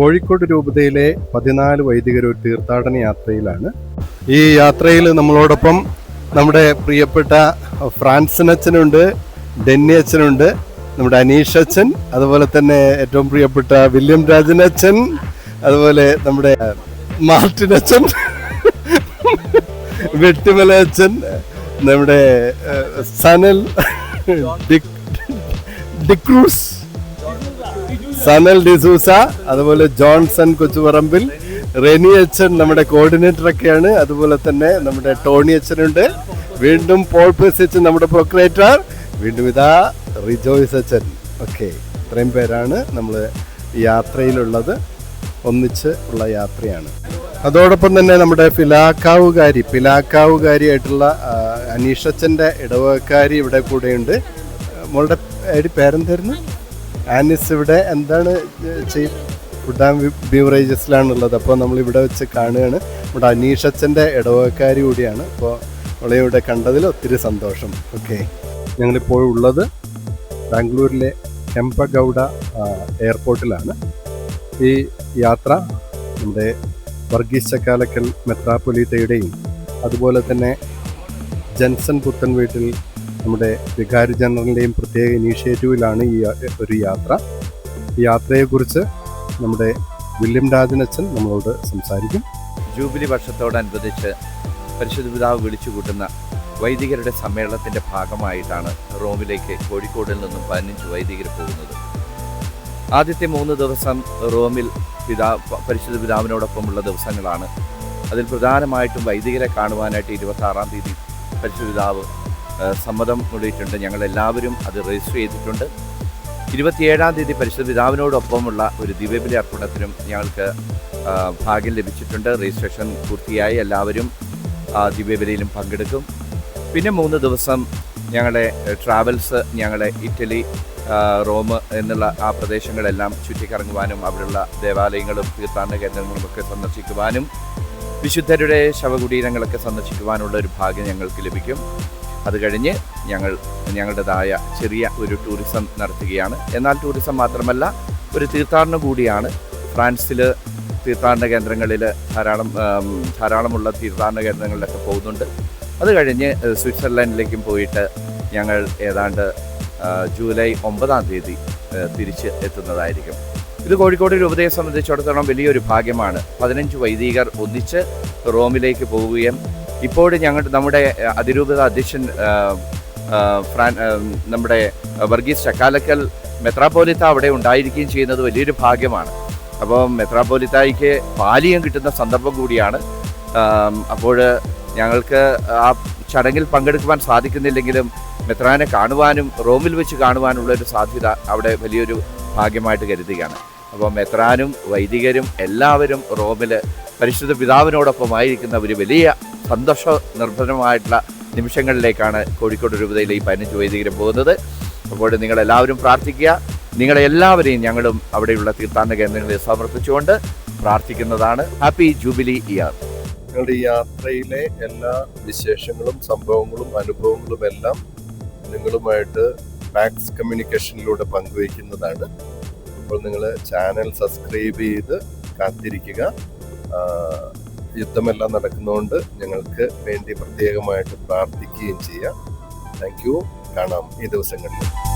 കോഴിക്കോട് രൂപതയിലെ പതിനാല് വൈദികർ ഒരു തീർത്ഥാടന യാത്രയിലാണ്. ഈ യാത്രയിൽ നമ്മളോടൊപ്പം നമ്മുടെ പ്രിയപ്പെട്ട ഫ്രാൻസിൻ അച്ഛനുണ്ട് ഡെന്നി അച്ഛനുണ്ട് നമ്മുടെ അനീഷ് അച്ഛൻ അതുപോലെ തന്നെ ഏറ്റവും പ്രിയപ്പെട്ട വില്യം രാജൻ അച്ഛൻ അതുപോലെ നമ്മുടെ മാർട്ടിൻ അച്ഛൻ വെട്ടിമല അച്ഛൻ നമ്മുടെ സനൽ ഡിക്- ഡിക്രൂസ്. സനൽ ഡിസൂസ അതുപോലെ ജോൺസൺ കൊച്ചുപറമ്പിൽ റെനി അച്ഛൻ നമ്മുടെ കോർഡിനേറ്റർ ഒക്കെയാണ് അതുപോലെ തന്നെ നമ്മുടെ ടോണി അച്ഛനുണ്ട്. വീണ്ടും പോൾ അച്ഛൻ നമ്മുടെ പ്രൊക്രേറ്റർ. വീണ്ടും ഇതാ റിജോയ്സ് അച്ഛൻ. ഓക്കെ ഇത്രയും പേരാണ് നമ്മൾ യാത്രയിലുള്ളത്. ഒന്നിച്ച് ഉള്ള യാത്രയാണ്. അതോടൊപ്പം തന്നെ നമ്മുടെ പിലാക്കാവുകാരി പിലാക്കാവുകാരിയായിട്ടുള്ള അനീഷച്ചന്റെ ഇടവകക്കാരി ഇവിടെ കൂടെയുണ്ട്. മോളുടെ പേര് പേരെന്തായിരുന്നു? ആനിസ് ഇവിടെ എന്താണ് ഫുഡ് ആൻഡ് ബീവറേജസിലാണുള്ളത് അപ്പോൾ നമ്മൾ ഇവിടെ വെച്ച് കാണുകയാണ്. നമ്മുടെ അച്ഛന്റെ ഇടവകക്കാരി കൂടിയാണ്. അപ്പോൾ അവളെ ഇവിടെ കണ്ടതിൽ ഒത്തിരി സന്തോഷം. ഓക്കെ. ഞങ്ങളിപ്പോൾ ഉള്ളത് ബാംഗ്ലൂരിലെ കെമ്പഗൗഡ എയർപോർട്ടിലാണ്. ഈ യാത്ര നമ്മുടെ വർഗീസ് ചക്കാലക്കൽ മെത്രാപ്പൊലീത്തയുടെയും അതുപോലെ തന്നെ ജൻസൺ പുത്തൻ വീട്ടിൽ നമ്മുടെ വികാരി ജനറലിന്റെയും പ്രത്യേക ഇനീഷ്യേറ്റീവിലാണ് ഈ ഒരു യാത്ര. ഈ യാത്രയെക്കുറിച്ച് നമ്മുടെ വില്യം രാജനച്ചൻ നമ്മളോട് സംസാരിക്കും. ജൂബിലി വർഷത്തോടനുബന്ധിച്ച് പരിശുദ്ധ പിതാവ് വിളിച്ചു കൂട്ടുന്ന വൈദികരുടെ സമ്മേളനത്തിന്റെ ഭാഗമായിട്ടാണ് റോമിലേക്ക് കോഴിക്കോടിൽ നിന്നും പതിനഞ്ച് വൈദികർ പോകുന്നത്. ആദ്യത്തെ മൂന്ന് ദിവസം റോമിൽ പിതാ പരിശുദ്ധ പിതാവിനോടൊപ്പമുള്ള ദിവസങ്ങളാണ്. അതിൽ പ്രധാനമായിട്ടും വൈദികരെ കാണുവാനായിട്ട് ഇരുപത്തി ആറാം തീയതി പരിശുദ്ധ പിതാവ് സമ്മതം കൂടിയിട്ടുണ്ട്. ഞങ്ങൾ എല്ലാവരും അത് രജിസ്റ്റർ ചെയ്തിട്ടുണ്ട്. ഇരുപത്തിയേഴാം തീയതി പരിശുദ്ധ പിതാവിനോടൊപ്പമുള്ള ഒരു ദിവ്യബലി അർപ്പണത്തിനും ഞങ്ങൾക്ക് ഭാഗ്യം ലഭിച്ചിട്ടുണ്ട്. രജിസ്ട്രേഷൻ പൂർത്തിയായി. എല്ലാവരും ദിവ്യബലിയിലും പങ്കെടുക്കും. പിന്നെ മൂന്ന് ദിവസം ഞങ്ങളുടെ ട്രാവൽസ് ഞങ്ങളെ ഇറ്റലി റോം എന്നുള്ള ആ പ്രദേശങ്ങളെല്ലാം ചുറ്റിക്കറങ്ങുവാനും അവിടെയുള്ള ദേവാലയങ്ങളും തീർത്ഥാടന കേന്ദ്രങ്ങളും ഒക്കെ സന്ദർശിക്കുവാനും വിശുദ്ധരുടെ ശവകുടീരങ്ങളൊക്കെ സന്ദർശിക്കുവാനുള്ള ഒരു ഭാഗ്യം ഞങ്ങൾക്ക് ലഭിക്കും. അത് കഴിഞ്ഞ് ഞങ്ങൾ ഞങ്ങളുടേതായ ചെറിയ ഒരു ടൂറിസം നടത്തുകയാണ്. എന്നാൽ ടൂറിസം മാത്രമല്ല ഒരു തീർത്ഥാടനം കൂടിയാണ്. ഫ്രാൻസിൽ തീർത്ഥാടന കേന്ദ്രങ്ങളിൽ ധാരാളം ധാരാളമുള്ള തീർത്ഥാടന കേന്ദ്രങ്ങളിലൊക്കെ പോകുന്നുണ്ട്. അത് കഴിഞ്ഞ് സ്വിറ്റ്സർലൻഡിലേക്കും പോയിട്ട് ഞങ്ങൾ ഏതാണ്ട് ജൂലൈ ഒമ്പതാം തീയതി തിരിച്ച് എത്തുന്നതായിരിക്കും. ഇത് കോഴിക്കോട് രൂപതയെ സംബന്ധിച്ചിടത്തോളം വലിയൊരു ഭാഗ്യമാണ്. പതിനഞ്ച് വൈദികർ ഒന്നിച്ച് റോമിലേക്ക് പോവുകയും ഇപ്പോൾ ഞങ്ങളുടെ നമ്മുടെ അതിരൂപത അധ്യക്ഷൻ ഫ്രാൻ നമ്മുടെ വർഗീസ് ചക്കാലക്കൽ മെത്രാപോലിത്ത അവിടെ ഉണ്ടായിരിക്കുകയും ചെയ്യുന്നത് വലിയൊരു ഭാഗ്യമാണ്. അപ്പോൾ മെത്രാപോലിത്തായിക്ക് പാലിയം കിട്ടുന്ന സന്ദർഭം കൂടിയാണ്. അപ്പോൾ ഞങ്ങൾക്ക് ആ ചടങ്ങിൽ പങ്കെടുക്കുവാൻ സാധിക്കുന്നില്ലെങ്കിലും മെത്രാനെ കാണുവാനും റോമിൽ വെച്ച് കാണുവാനുള്ള ഒരു സാധ്യത അവിടെ വലിയൊരു ഭാഗ്യമായിട്ട് കരുതുകയാണ്. അപ്പോൾ മെത്രാനും വൈദികരും എല്ലാവരും റോമിൽ പരിശുദ്ധ പിതാവിനോടൊപ്പമായിരിക്കുന്ന ഒരു വലിയ സന്തോഷ നിർഭരമായിട്ടുള്ള നിമിഷങ്ങളിലേക്കാണ് കോഴിക്കോട് രൂപതയിലെ ഈ പതിനഞ്ച് വൈദികരും പോകുന്നത്. അപ്പോൾ നിങ്ങളെല്ലാവരും പ്രാർത്ഥിക്കുക. നിങ്ങളെല്ലാവരെയും ഞങ്ങളും അവിടെയുള്ള തീർത്ഥാടന കേന്ദ്രങ്ങളിൽ സമർപ്പിച്ചുകൊണ്ട് പ്രാർത്ഥിക്കുന്നതാണ്. ഹാപ്പി ജൂബിലി ഇയർ നിങ്ങളുടെ യാത്രയിലെ എല്ലാ വിശേഷങ്ങളും സംഭവങ്ങളും അനുഭവങ്ങളും എല്ലാം നിങ്ങളുമായിട്ട് മാക്സ് കമ്മ്യൂണിക്കേഷനിലൂടെ പങ്കുവയ്ക്കുന്നതാണ്. അപ്പോൾ നിങ്ങൾ ചാനൽ സബ്സ്ക്രൈബ് ചെയ്ത് കാത്തിരിക്കുക. യുദ്ധമെല്ലാം നടക്കുന്നതുകൊണ്ട് ഞങ്ങൾക്ക് വേണ്ടി പ്രത്യേകമായിട്ട് പ്രാർത്ഥിക്കുകയും ചെയ്യാം. താങ്ക് യു കാണാം ഈ ദിവസങ്ങളിൽ.